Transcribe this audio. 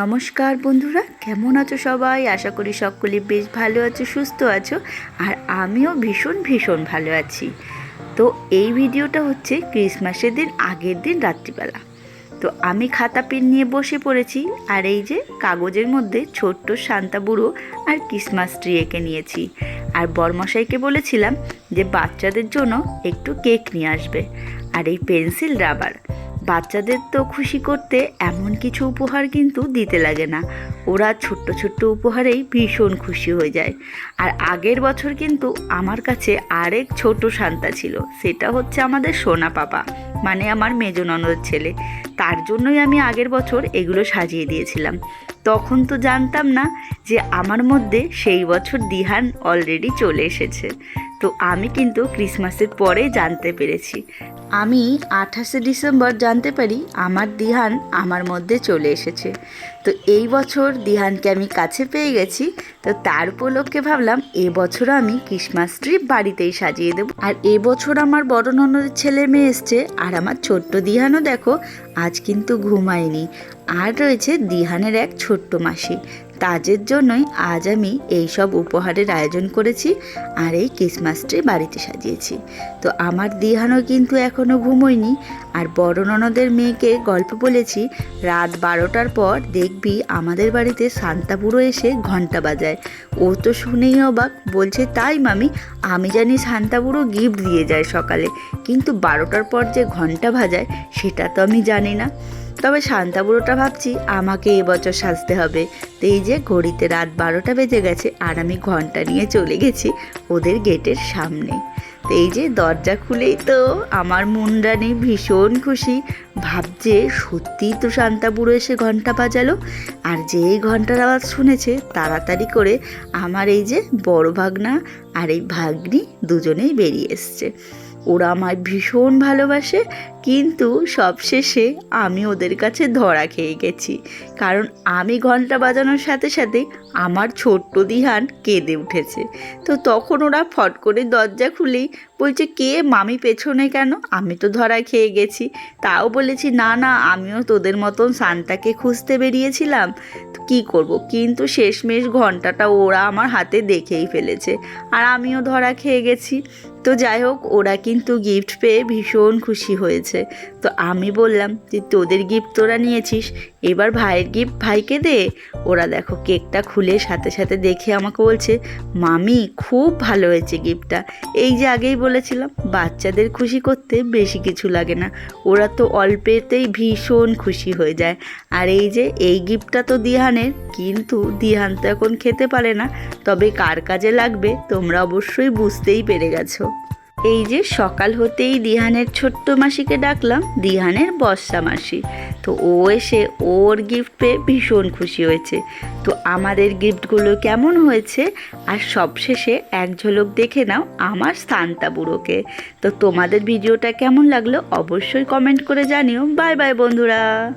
নমস্কার বন্ধুরা, কেমন আছো সবাই? আশা করি সকলে বেশ ভালো আছো, সুস্থ আছো, আর আমিও ভীষণ ভীষণ ভালো আছি। তো এই ভিডিওটা হচ্ছে ক্রিসমাসের দিন, আগের দিন রাত্রিবেলা। তো আমি খাতা পেন নিয়ে বসে পড়েছি, আর এই যে কাগজের মধ্যে ছোট্ট শান্তা বুড়ো আর ক্রিসমাস ট্রি এঁকে নিয়েছি। আর বরমশাইকে বলেছিলাম যে বাচ্চাদের জন্য একটু কেক নিয়ে আসবে, আর এই পেন্সিল রাবার। বাচ্চাদের তো খুশি করতে এমন কিছু উপহার কিন্তু দিতে লাগে না। ওরা ছোট্ট ছোট্ট উপহারেই ভীষণ খুশি হয়ে যায়। আর আগের বছর কিন্তু আমার কাছে আরেক ছোট শান্তা ছিল। সেটা হচ্ছে আমাদের সোনা পাপা মানে আমার মেজ ননদের ছেলে। তার জন্যই আমি আগের বছর এগুলো সাজিয়ে দিয়েছিলাম। তখন তো জানতাম না যে আমার মধ্যে সেই বছর দিহান অলরেডি চলে এসেছে। তো আমি কিন্তু ক্রিসমাসের পরে জানতে পেরেছি। আমি আঠাশে ডিসেম্বর জানতে পারি আমার দিহান আমার মধ্যে চলে এসেছে। তো এই বছর দিহানকে আমি কাছে পেয়ে গেছি, তো তার উপলক্ষে ভাবলাম এবছর আমি ক্রিসমাস ট্রি বাড়িতেই সাজিয়ে দেবো। আর এবছর আমার বড় ননদের ছেলে মেয়ে এসছে, আর আমার ছোট্ট দিহানও দেখো, আজ কিন্তু ঘুমায়নি। আর রয়েছে দিহানের এক ছোট্ট মাসি। তাজের জন্যই আজ আমি এই সব উপহারের আয়োজন করেছি আর এই ক্রিসমাস ট্রি বাড়িতে সাজিয়েছি। তো আমার দিহানও কিন্তু এখনও ঘুমোয়নি আর বড় ননদের মেয়েকে গল্প বলেছি, রাত বারোটার পর দেখবি আমাদের বাড়িতে শান্তাপুরো এসে ঘণ্টা বাজায়। ও তো শুনেই অবাক, বলছে, তাই মামি, আমি জানি শান্তাপুরো গিফট দিয়ে যায় সকালে, কিন্তু বারোটার পর যে ঘণ্টা বাজায়, সেটা তো আমি জানি না। তবে শান্তাবুড়োটা ভাবছি আমাকে এবছর সাজতে হবে। তো এই যে ঘড়িতে রাত বারোটা বেজে গেছে আর আমি ঘণ্টা নিয়ে চলে গেছি ওদের গেটের সামনে। তো এই যে দরজা খুলেই তো আমার মুন্ডানি ভীষণ খুশি। ভাবছে সত্যিই তো শান্তাবুড়ো এসে ঘণ্টা বাজালো। আর যেই ঘণ্টার আওয়াজ শুনেছে তাড়াতাড়ি করে আমার এই যে বড় ভাগনা আর এই ভাগ্নি দুজনেই বেরিয়ে এসছে। ওরা আমায় ভীষণ ভালোবাসে কিন্তু সবশেষে আমি ওদের কাছে ধরা খেয়ে গেছি। কারণ আমি ঘণ্টা বাজানোর সাথে সাথে আমার ছোট্ট দিহান কেঁদে উঠেছে। তো তখন ওরা ফট করে দরজা খুলেই বলছে, কে মামি পেছনে কেন? আমি তো ধরা খেয়ে গেছি। তাও বলেছি, না না, আমিও তোদের মতন সান্তাকে খুঁজতে বেরিয়েছিলাম। কী করব? কিন্তু শেষমেশ ঘন্টাটা ওরা আমার হাতে দেখেই ফেলেছে আর আমিও ধরা খেয়ে গেছি। তো যাই হোক, ওরা কিন্তু গিফট পেয়ে ভীষণ খুশি হয়েছে। তো আমি বললাম যে, তোদের গিফট তোরা নিয়েছিস, এবার ভাইয়ের গিফট ভাইকে দে। ওরা দেখো কেকটা খুলে সাথে সাথে দেখে আমাকে বলছে, মামি, খুব ভালো হয়েছে গিফটটা এই যে আগেই বলেছিলাম, বাচ্চাদের খুশি করতে বেশি কিছু লাগে না। ওরা তো অল্পেতেই ভীষণ খুশি হয়ে যায়। আর এই যে, এই গিফটটা তো দিহানের, কিন্তু দিহান তো এখন খেতে পারে না। তবে কার কাজে লাগবে, তোমরা অবশ্যই বুঝতেই পেরে গেছো। এই যে সকাল হতেই দিহানের ছোট্ট মাসিকে ডাকলাম, দিহানের বর্ষা মাসি। তো ও এসে ওর গিফট পেয়ে ভীষণ খুশি হয়েছে। তো আমাদের গিফটগুলো কেমন হয়েছে? আর সবশেষে এক ঝলক দেখে নাও আমার স্থানতা বুড়োকে। তো তোমাদের ভিডিওটা কেমন লাগল অবশ্যই কমেন্ট করে জানিও। বাই বাই বন্ধুরা।